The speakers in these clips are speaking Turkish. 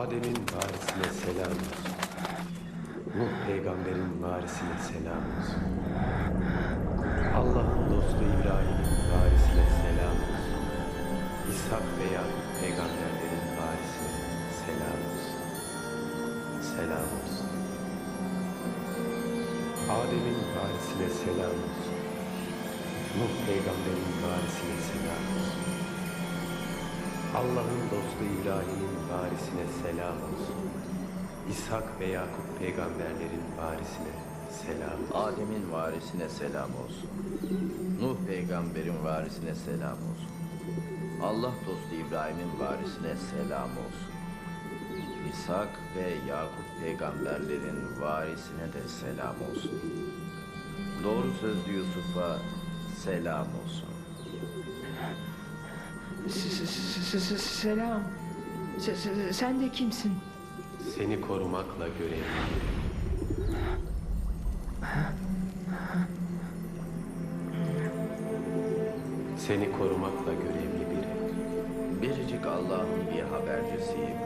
Adem'in varisine selam olsun. Nuh peygamberin varisine selam olsun. Allah'ın dostu İbrahim'in varisine selam olsun. İshak ve Yakup peygamberlerin varisine selam olsun. Selam olsun. Adem'in varisine selam olsun. Nuh peygamberin varisine selam olsun. Allah'ın dostu İbrahim'in varisine selam olsun. İshak ve Yakup peygamberlerin varisine selam olsun. Adem'in varisine selam olsun. Nuh peygamberin varisine selam olsun. Allah dostu İbrahim'in varisine selam olsun. İshak ve Yakup peygamberlerin varisine de selam olsun. Doğru sözlü Yusuf'a selam olsun. Selam. Se- se- Sen de kimsin? Seni korumakla görevliyim. Seni korumakla görevli biri. Biricik Allah'ın bir habercisiyim.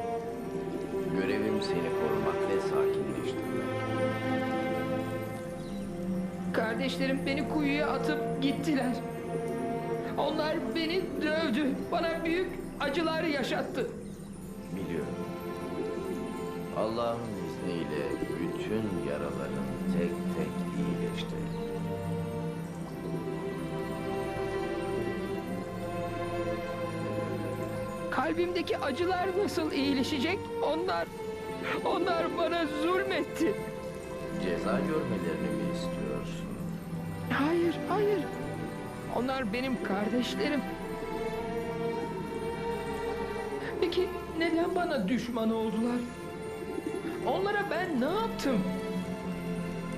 Görevim seni korumak ve sakinleştirmek. Kardeşlerim beni kuyuya atıp gittiler. Onlar beni dövdü. Bana büyük acılar yaşattı. Biliyorum. Allah'ın izniyle bütün yaraların tek tek iyileşti. Kalbimdeki acılar nasıl iyileşecek? Onlar, onlar bana zulmetti. Ceza görmelerini mi istiyorsun? Hayır, hayır. Onlar benim kardeşlerim. Peki neden bana düşman oldular? Onlara ben ne yaptım?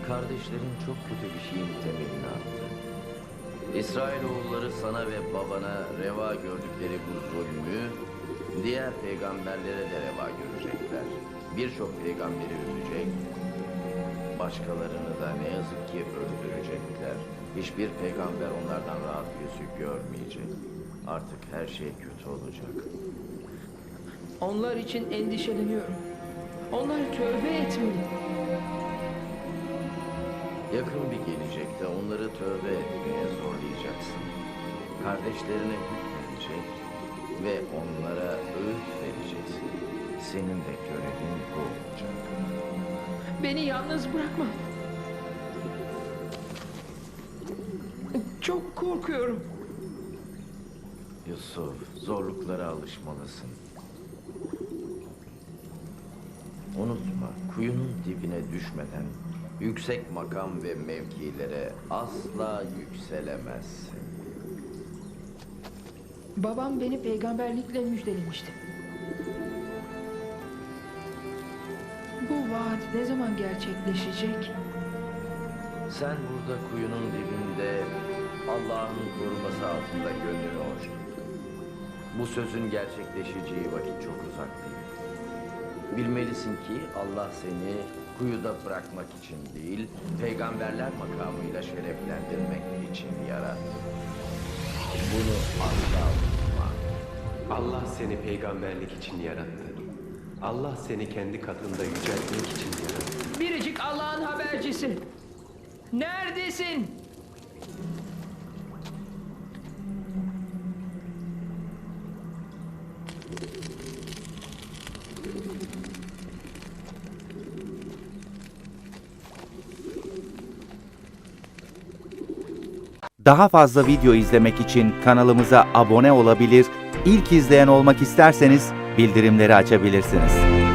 Kardeşlerin çok kötü bir şeyin temelini attı. İsrailoğulları sana ve babana reva gördükleri bu zulmü diğer peygamberlere de reva görecekler. Birçok peygamberi üzecek, başkalarını da ne yazık ki öldürecekler. Hiçbir peygamber onlardan rahat yüzü görmeyecek. Artık her şey kötü olacak. Onlar için endişeleniyorum. Onlar tövbe etmeli. Yakın bir gelecekte onları tövbe etmeye zorlayacaksın. Kardeşlerine hükmedecek ve onlara öğüt vereceksin. Senin de görevin bu olacak. Beni yalnız bırakma. Çok korkuyorum. Yusuf, zorluklara alışmalısın. Unutma, kuyunun dibine düşmeden yüksek makam ve mevkilere asla yükselemezsin. Babam beni peygamberlikle müjdelemişti. Ne zaman gerçekleşecek? Sen burada kuyunun dibinde Allah'ın koruması altında gönlünü hoş. Bu sözün gerçekleşeceği vakit çok uzak değil. Bilmelisin ki Allah seni kuyuda bırakmak için değil, peygamberler makamıyla şereflendirmek için yarattı. Bunu asla unutma. Allah seni peygamberlik için yarattı. Allah seni kendi katında yüceltmek için yarattı. Biricik Allah'ın habercisi. Neredesin? Daha fazla video izlemek için kanalımıza abone olabilir, ilk izleyen olmak isterseniz bildirimleri açabilirsiniz.